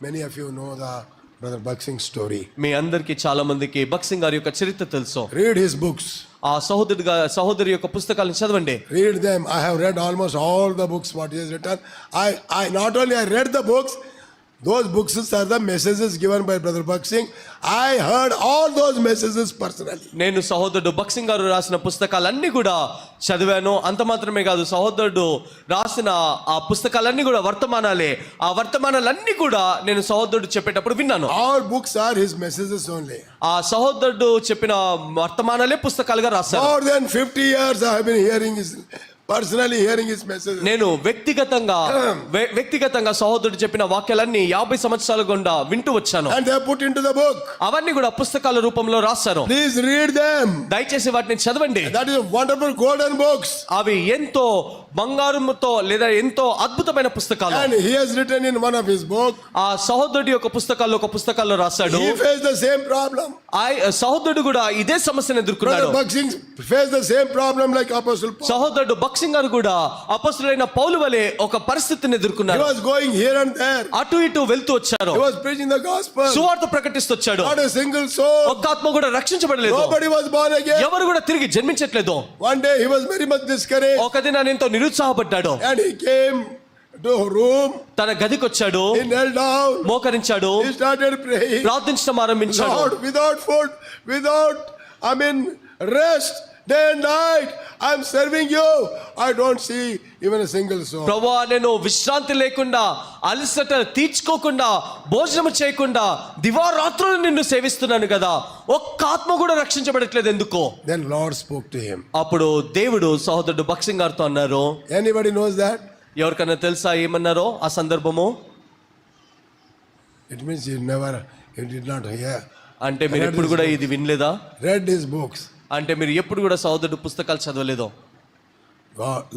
Many of you know the Brother Buxing story. మీ అందరికి చాలా మందికి బక్సింగ్ గారి యొక్క చరిత్ర తెలుసు Read his books. ఆ సహోదరుడిగా సహోదరి యొక్క పుస్తకాలను చదవండి Read them. I have read almost all the books what he has written. I, I not only I read the books, those books are the messages given by brother Bakht Singh I heard all those messages personally నేను సహోదరుడు బక్సింగ్ గారు రాసిన పుస్తకాలన్నీ కూడా చదివాను. అంత మాత్రమే కాదు సహోదరుడు రాసిన ఆ పుస్తకాలన్నీ కూడా వర్తమానాలే. ఆ వర్తమానాలన్నీ కూడా నేను సహోదరుడు చెప్పేటప్పుడు విన్నాను. All books are his messages only ఆ సహోదరుడు చెప్పిన వర్తమానాలే పుస్తకాలుగా రాస్తాను more than fifty years I have been hearing his personally hearing is message నేను వ్యక్తిగతంగా వ్యక్తిగతంగా సహోదరుడు చెప్పిన వాక్యాలన్నీ యాభై సంవత్సరాల గుండా వింటూ వచ్చాను. And they put into the book అవన్నీ కూడా పుస్తకాల రూపంలో రాస్తారు ప్లీజ్ రీడ్ దెం దయచేసి వాటిని చదవండి. That is wonderful golden books అవి ఎంతో బంగారంతో లేదా ఎంతో అద్భుతమైన పుస్తకాలు. And he has one of his book ఆ సహోదరుడి యొక్క పుస్తకాల్లో ఒక పుస్తకాల్లో రాశాడు. Face the same problem I సహోదరుడు కూడా ఇదే సమస్యను ఎదుర్కొన్నాడు. ఫేస్ ద ప్రాబ్లం సహోదరుడు బక్స్ బాక్సింగ్ గారు కూడా అపస్తులైన పౌలు వలె ఒక పరిస్థితిని ఎదుర్కొన్నారు. హి వాస్ గోయింగ్ హియర్ అటు ఇటు వెళ్తూ వచ్చారు. సువార్త ప్రకటిస్తూ వచ్చాడు సింగిల్ సోల్ ఒక్క ఆత్మ కూడా రక్షించబడలేదు. నోబడి వాస్ ఎవరు కూడా తిరిగి జన్మించట్లేదు. One day he very much discourage ఒక దిన నేను నిరుత్సాహపడ్డాడు. అండ్ హి కేమ్ తన గదికి వచ్చాడు మోకరించాడు. ప్రార్థించడం ఆరంభించాడు. Without food without I mean rest day night serving you. I don't see even a single soul. ప్రభా నేను విశ్రాంతి లేకుండా అలసట తీర్చుకోకుండా భోజనం చేయకుండా దివారాత్రులు నిన్ను సేవిస్తున్నాను కదా ఒక్క ఆత్మ కూడా రక్షించబడట్లేదు ఎందుకో Then Lord spoke to him. అప్పుడు దేవుడు సహోదరుడు బక్సింగ్ గారితో అన్నారు Anybody knows that? ఎవరికన్నా తెలుసా ఏమన్నారో ఆ సందర్భము It means you never, you did not hear. అంటే మీరు ఎప్పుడు కూడా ఇది వినలేదా Read his books. అంటే మీరు ఎప్పుడు కూడా సహోదరుడు పుస్తకాలు చదవలేదో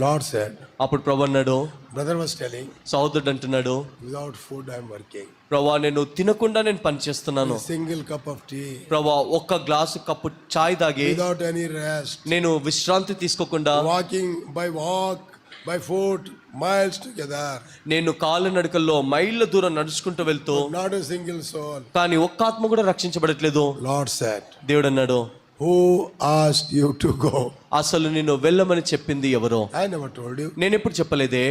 Lord said, అప్పుడు ప్రభు అన్నాడు brother was telling, సహోదరుడు అంటున్నాడు without food I'm working. ప్రభా నేను తినకుండా నేను పని చేస్తున్నాను single cup of tea, ప్రభా ఒక్క గ్లాసు కప్పు చాయ్ తాగి without any rest, నేను విశ్రాంతి తీసుకోకుండా walking by walk, by foot, miles together. నేను కాళ్ళ నడకల్లో మైళ్ళ దూరం నడుచుకుంటూ వెళ్తూ a single soul. కానీ ఒక్క ఆత్మ కూడా రక్షించబడట్లేదు Lord said, దేవుడు అన్నాడు Who asked you to go? అసలు నిన్ను వెళ్ళమని చెప్పింది ఎవరో I never told you. నేను ఎప్పుడు చెప్పలేదే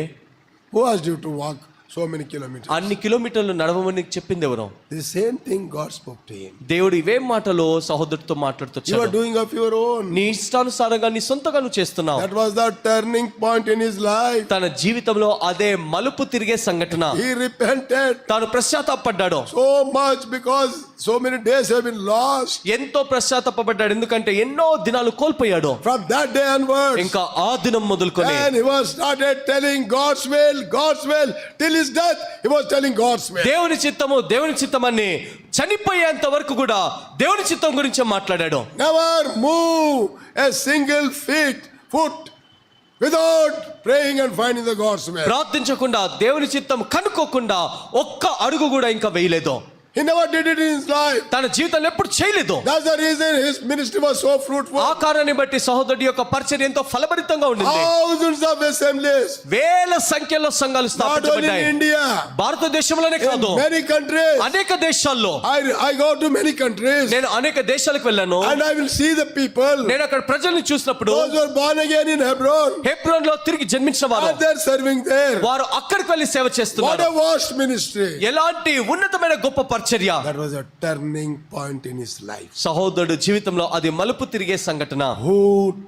Who asked you to walk so many kilometre అన్ని కిలోమీటర్లు నడవమని చెప్పింది ఎవరో? The same thing God spoke to him దేవుడు ఇవే మాటలో సహోదరుడితో మాట్లాడుతూ you are doing of your own నీ ఇష్టానుసారంగా నీ సొంతగాను చేస్తున్నావు. That was the turning point in his life తన జీవితంలో అదే మలుపు తిరిగే సంఘటన. హి రిపెంటెడ్ తాను పశ్చాత్తాపడ్డాడు so much because so many days have been lost ఎంతో పశ్చాత్తాపడ్డాడు ఎందుకంటే ఎన్నో దినాలు కోల్పోయాడు. ఫ్రమ్ దట్ డే ఆన్వర్డ్స్ ఇంకా ఆ దినం మొదలుకొని and he was started telling God's will God's will till His death, he was telling God's will. దేవుని చిత్తము దేవుని చిత్తమని చనిపోయేంత వరకు కూడా దేవుని చిత్తం గురించే మాట్లాడాడు Never move a single feet, foot, without praying and finding the God's will. ప్రార్థించకుండా దేవుని చిత్తం కనుక్కోకుండా ఒక్క అడుగు కూడా ఇంకా వేయలేదు He never did it in his life. తన జీవితంలో ఎప్పుడు చేయలేదు That's the reason his ministry was so fruitful. ఆ కారణాన్ని బట్టి సహోదరుడి యొక్క పరిచర్య ఎంతో ఫలభరితంగా ఉండింది Thousands of assemblies, వేల సంఖ్యలో సంఘాలు స్థాపించబడ్డాయి India, భారతదేశంలోనే కాదు many countries. అనేక దేశాల్లో I, I go to many countries నేను అనేక దేశాలకు వెళ్ళాను and I will see the people, నేను అక్కడ ప్రజల్ని చూసినప్పుడు those who are born again in Hebron, హెబ్రోన్లో తిరిగి జన్మించిన వారు and they're serving there. వారు అక్కడికి వెళ్ళి సేవ What చేస్తున్నారు a vast ministry. ఎలాంటి ఉన్నతమైన గొప్ప పరిచర్య turning point in his life సహోదరుడు జీవితంలో అది మలుపు తిరిగే సంఘటన. Who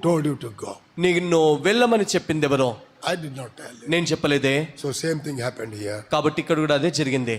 told you to go నిన్ను వెళ్ళమని చెప్పింది ఎవరో ఐ డి నాట్ నేను చెప్పలేదే. సో సేమ్ థింగ్ హ్యాపెండ్ కాబట్టి ఇక్కడ కూడా అదే జరిగింది.